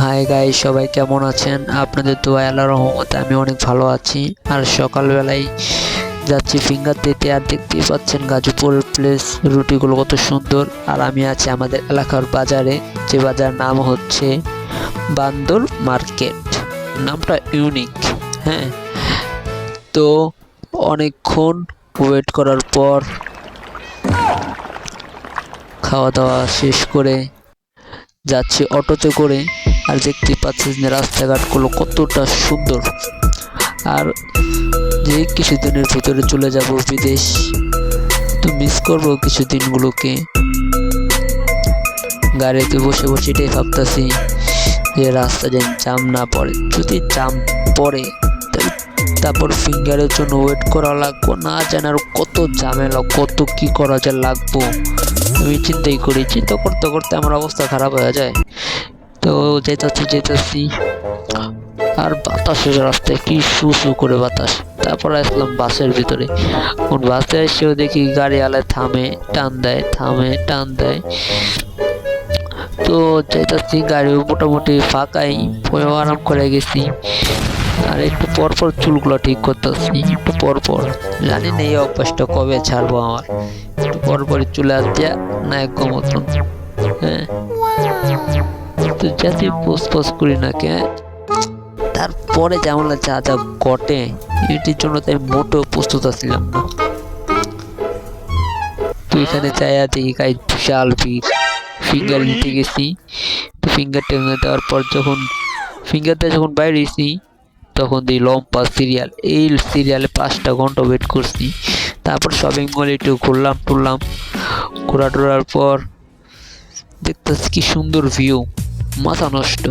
High গাই সবাই কেমন আছেন? আপনাদের তো আল্লাহ রহমতে আমি অনেক ভালো আছি। আর সকালবেলায় যাচ্ছি ফিঙ্গার দিতে আর দেখতেই পাচ্ছেন গাজীপুর প্লেস রুটিগুলো কত সুন্দর। আর আমি আছি আমাদের এলাকার বাজারে, যে বাজার নাম হচ্ছে বান্দর মার্কেট। নামটা ইউনিক হ্যাঁ? তো অনেকক্ষণ ওয়েট করার পর খাওয়া দাওয়া শেষ করে যাচ্ছি অটোতে করে। আর দেখতে পাচ্ছেন যে রাস্তাঘাটগুলো কতটা সুন্দর। আর যে কিছুদিনের ভিতরে চলে যাব বিদেশ, তো মিস করব কিছু দিনগুলোকে গাড়িতে বসে বসে এটাই ভাবতেছি যে রাস্তা যেন জাম না পড়ে। যদি জাম পড়ে তারপর ফিঙ্গারের জন্য ওয়েট করা লাগবো। না জানি আর কত ঝামেলা, কত কি করা যায় লাগবো। আমি চিন্তাই করি, চিন্তা করতে করতে আমার অবস্থা খারাপ হয়ে যায়। তো যেতেছি যেতেছি। আর বাতাসের রাস্তায় কি সু সু করে বাতাস। তারপর আসলাম বাসের ভিতরে। কোন বাসে এসেও দেখি গাড়ি আলায় থামে, টান দেয়, থামে, টান দেয়। তো যেতেছি গাড়ি মোটামুটি ফাঁকাই আরাম করে গেছি। আর একটু পর পর চুলগুলো ঠিক করতেছি একটু পর পর। জানি না এই অভ্যাসটা কবে ছাড়বো আমার। একটু পর পরই চলে আসছে না এক মতন। হ্যাঁ? তো যাতে পোস্ট পোস্ট করি না কে তারপরে যেমন যা যা ঘটে এটির জন্য তাই মোটেও প্রস্তুত ছিলাম না। তো এখানে চাইয়া দেখি গাই বিশাল ভিড় ফিঙ্গার নিতে গেছি। ফিঙ্গার টেনে দেওয়ার পর যখন ফিঙ্গারটা যখন বাইরে তখন দিই লম্বা সিরিয়াল এই সিরিয়ালে পাঁচটা ঘণ্টা ওয়েট করছি। তারপর শপিং মল একটু ঘুরলাম টুরলাম, ঘোরা টোরার পর দেখতেছি কি সুন্দর ভিউ মাথা নষ্ট।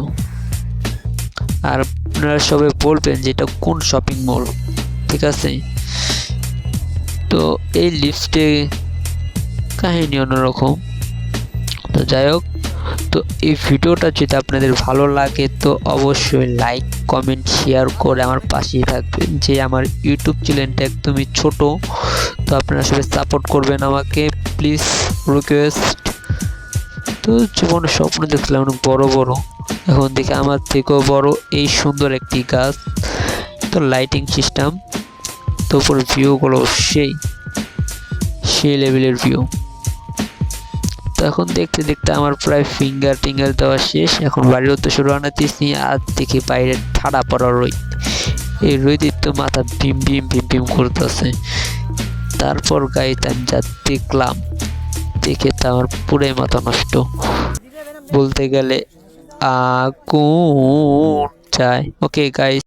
আর আপনারা সবাই বলবেন যে এটা কোন শপিং মল ঠিক আছে? তো এই লিস্টে কাহিনী অন্যরকম। তো যাই হোক তো এই ভিডিওটা যদি আপনাদের ভালো লাগে, তো অবশ্যই লাইক কমেন্ট শেয়ার করে আমার পাশেই থাকবেন। যে আমার ইউটিউব চ্যানেলটা একদমই ছোট, তো আপনারা সবাই সাপোর্ট করবেন আমাকে। প্লিজ রিকোয়েস্ট তো জীবনে স্বপ্ন দেখছিলাম অনেক বড় বড়। এখন দেখি আমার থেকেও বড় এই সুন্দর একটি গাছ। তো লাইটিং সিস্টেম তো উপর ভিউগুলো সেই সেই লেভেলের ভিউ তো এখন দেখতে দেখতে আমার প্রায় ফিঙ্গার টিঙ্গার দেওয়া শেষ। এখন বাড়ির উদ্দেশ্যে রওনা দিয়েছি, আর দেখি বাইরে ঠাড়া পড়া রই এই রইদের তো মাথা ভীম ভিম ভিম ভিম করতেছে। তারপর গাড়িতে আমি যা দেখলাম, দেখে তো আমার পুরাই মাথা নষ্ট। বলতে গেলে আগুন চাই ওকে গাইস